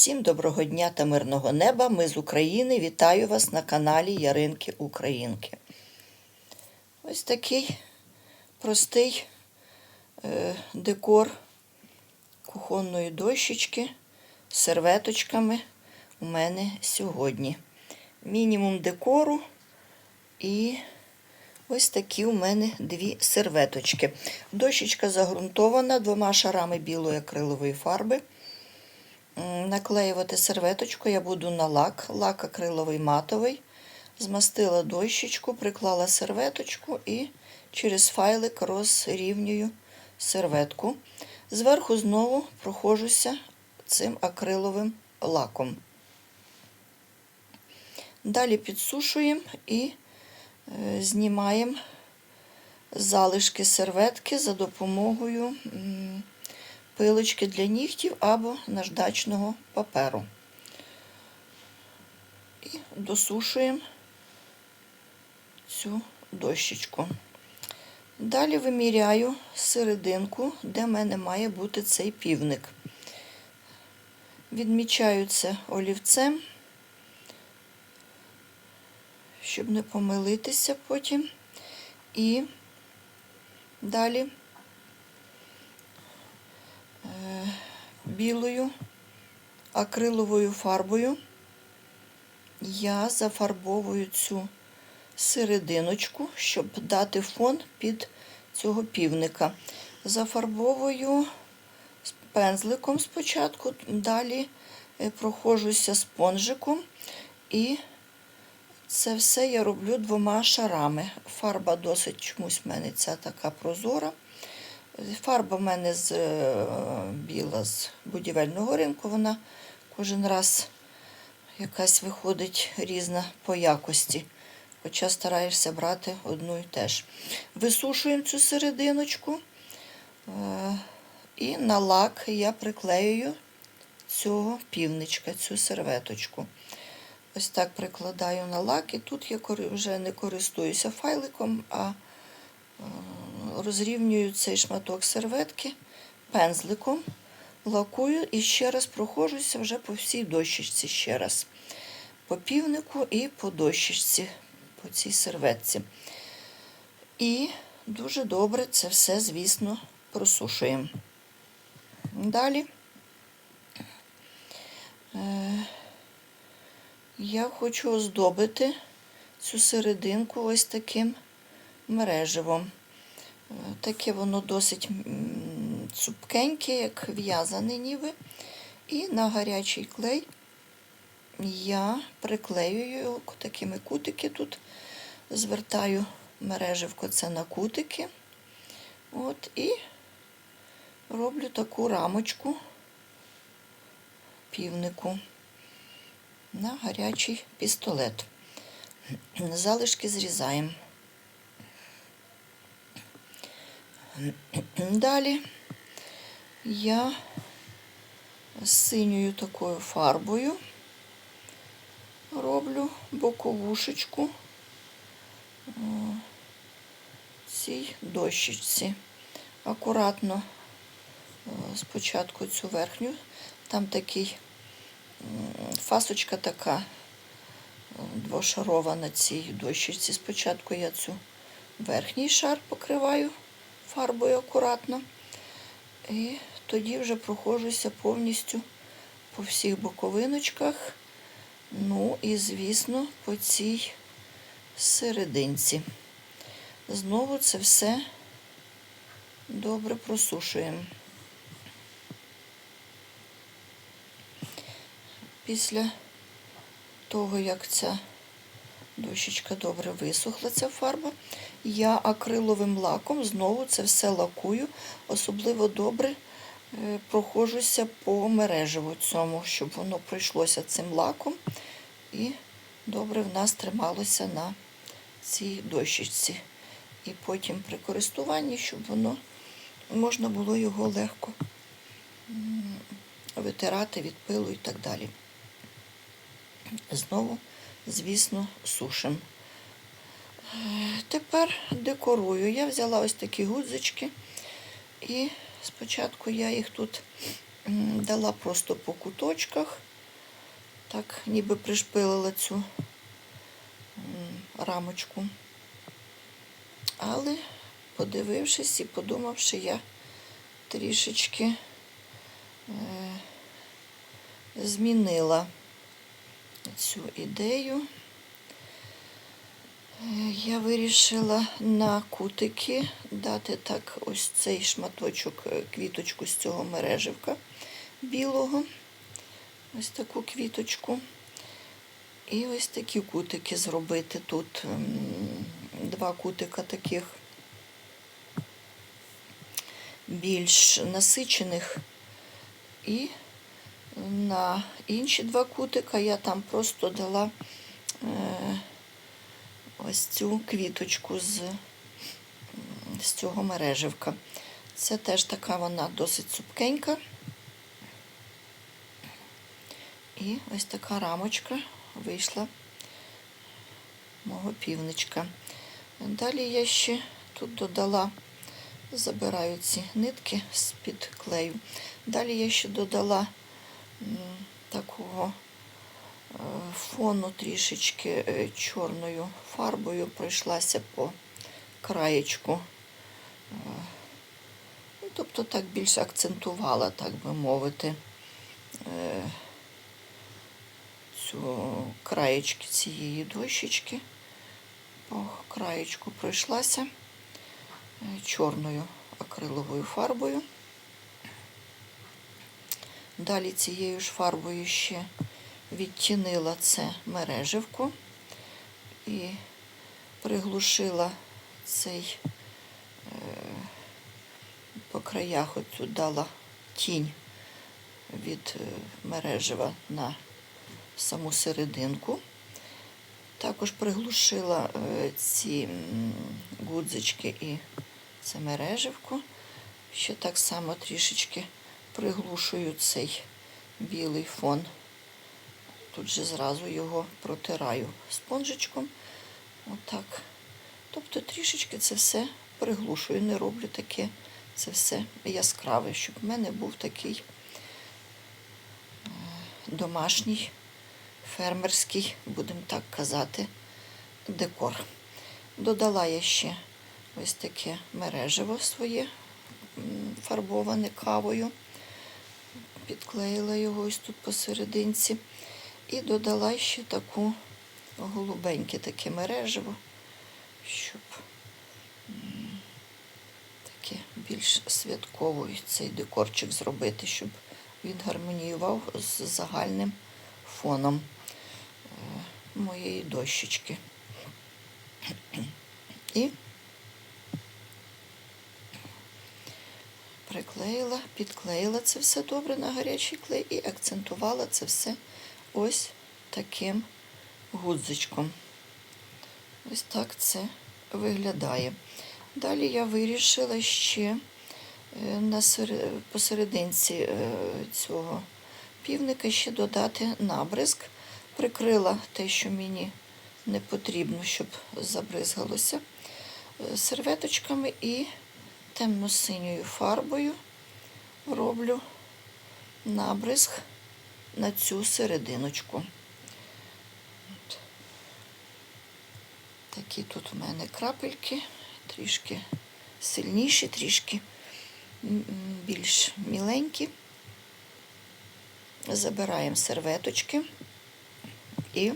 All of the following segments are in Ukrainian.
Всім доброго дня та мирного неба. Ми з України. Вітаю вас на каналі Яринки Українки. Ось такий простий е, декор кухонної дощечки з серветочками у мене сьогодні. Мінімум декору і ось такі у мене дві серветочки. Дощечка загрунтована двома шарами білої акрилової фарби. Наклеювати серветочку я буду на лак, лак акриловий матовий. Змастила дощечку, приклала серветочку і через файлик розрівнюю серветку. Зверху знову прохожуся цим акриловим лаком. Далі підсушуємо і е, знімаємо залишки серветки за допомогою пилочки для нігтів або наждачного паперу. І досушуємо цю дощечку. Далі виміряю серединку, де в мене має бути цей півник. Відмічаю це олівцем, щоб не помилитися потім. І далі білою акриловою фарбою я зафарбовую цю серединочку, щоб дати фон під цього півника. Зафарбовую пензликом спочатку, далі е, проходжуся спонжиком і це все я роблю двома шарами. Фарба досить чомусь в мене ця така прозора. Фарба в мене з е, біла з будівельного ринку, вона кожен раз якась виходить різна по якості. Хоча стараєшся брати одну і теж. Висушуємо цю серединочку е, і на лак я приклеюю цього півничка, цю серветочку. Ось так прикладаю на лак, і тут я вже не користуюся файликом, а розрівнюю цей шматок серветки пензликом, лакую і ще раз проходжуся вже по всій дощечці ще раз. По півнику і по дощечці, по цій серветці. І дуже добре це все, звісно, просушуємо. Далі е, я хочу оздобити цю серединку ось таким мереживом. Е, Таке воно досить цупкеньке, як в'язане ніби. І на гарячий клей я приклеюю його такими кутики тут, звертаю мереживко це на кутики. От, і роблю таку рамочку півнику на гарячий пістолет. Залишки зрізаємо. Далі я з синьою такою фарбою роблю боковушечку цій дощечці. Акуратно спочатку цю верхню, там такий фасочка така двошарова на цій дощечці. Спочатку я цю верхній шар покриваю фарбою акуратно. І тоді вже проходжуся повністю по всіх боковиночках. Ну і, звісно, по цій серединці. Знову це все добре просушуємо. Після того, як ця дощечка добре висохла, ця фарба, я акриловим лаком знову це все лакую, особливо добре е, проходжуся по мережеву цьому, щоб воно пройшлося цим лаком і добре в нас трималося на цій дощечці. І потім при користуванні, щоб воно можна було його легко витирати від пилу і так далі. Знову, звісно, сушимо. Тепер декорую. Я взяла ось такі гудзички і спочатку я їх тут дала просто по куточках так ніби пришпилила цю рамочку. Але, подивившись і подумавши, я трішечки е, змінила цю ідею. Е, Я вирішила на кутики дати так ось цей шматочок, е, квіточку з цього мереживка білого. Ось таку квіточку. І ось такі кутики зробити тут. Два кутика таких більш насичених. І на інші два кутика я там просто дала е, ось цю квіточку з, з цього мереживка. Це теж така вона досить цупкенька. І ось така рамочка вийшла мого півничка. Далі я ще тут додала, забираю ці нитки з-під клею. Далі я ще додала такого е, фону трішечки е, чорною фарбою, пройшлася по краєчку. Е, ну, Тобто так більш акцентувала, так би мовити, цю краєчки цієї дощечки. По краєчку пройшлася чорною акриловою фарбою. Далі цією ж фарбою ще відтінила це мереживку і приглушила цей е, по краях оцю дала тінь від е, мережива на саму серединку. Також приглушила е, ці гудзички і це мереживку. Ще так само трішечки приглушую цей білий фон. Тут же зразу його протираю спонжичком. Отак. Тобто трішечки це все приглушую, не роблю таке, це все яскраве, щоб в мене був такий е, домашній, фермерський, будемо так казати, декор. Додала я ще ось таке мережево своє фарбоване кавою. Підклеїла його ось тут посерединці. І додала ще таку голубеньке таке мережево, щоб таке більш святковий цей декорчик зробити, щоб він гармоніював з загальним фоном е, моєї дощечки. І приклеїла, підклеїла це все добре на гарячий клей і акцентувала це все ось таким гудзичком. Ось так це виглядає. Далі я вирішила ще е, на посерединці е, цього півника ще додати набризк. Прикрила те, що мені не потрібно, щоб забризгалося е, серветочками і темно-синьою фарбою роблю набризк на цю серединочку. От. Такі тут у мене крапельки, трішки сильніші, трішки більш міленькі. Забираємо серветочки і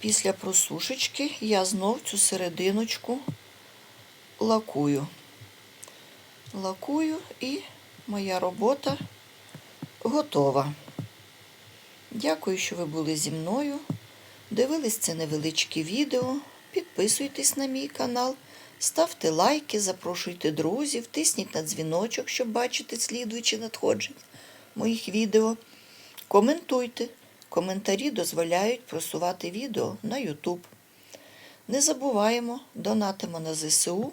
після просушечки я знов цю серединочку лакую. Лакую і моя робота готова. Дякую, що ви були зі мною. Дивились це невеличке відео. Підписуйтесь на мій канал, ставте лайки, запрошуйте друзів, тисніть на дзвіночок, щоб бачити слідуючі надходження моїх відео. Коментуйте. Коментарі дозволяють просувати відео на YouTube. Не забуваємо, донатимо на ЗСУ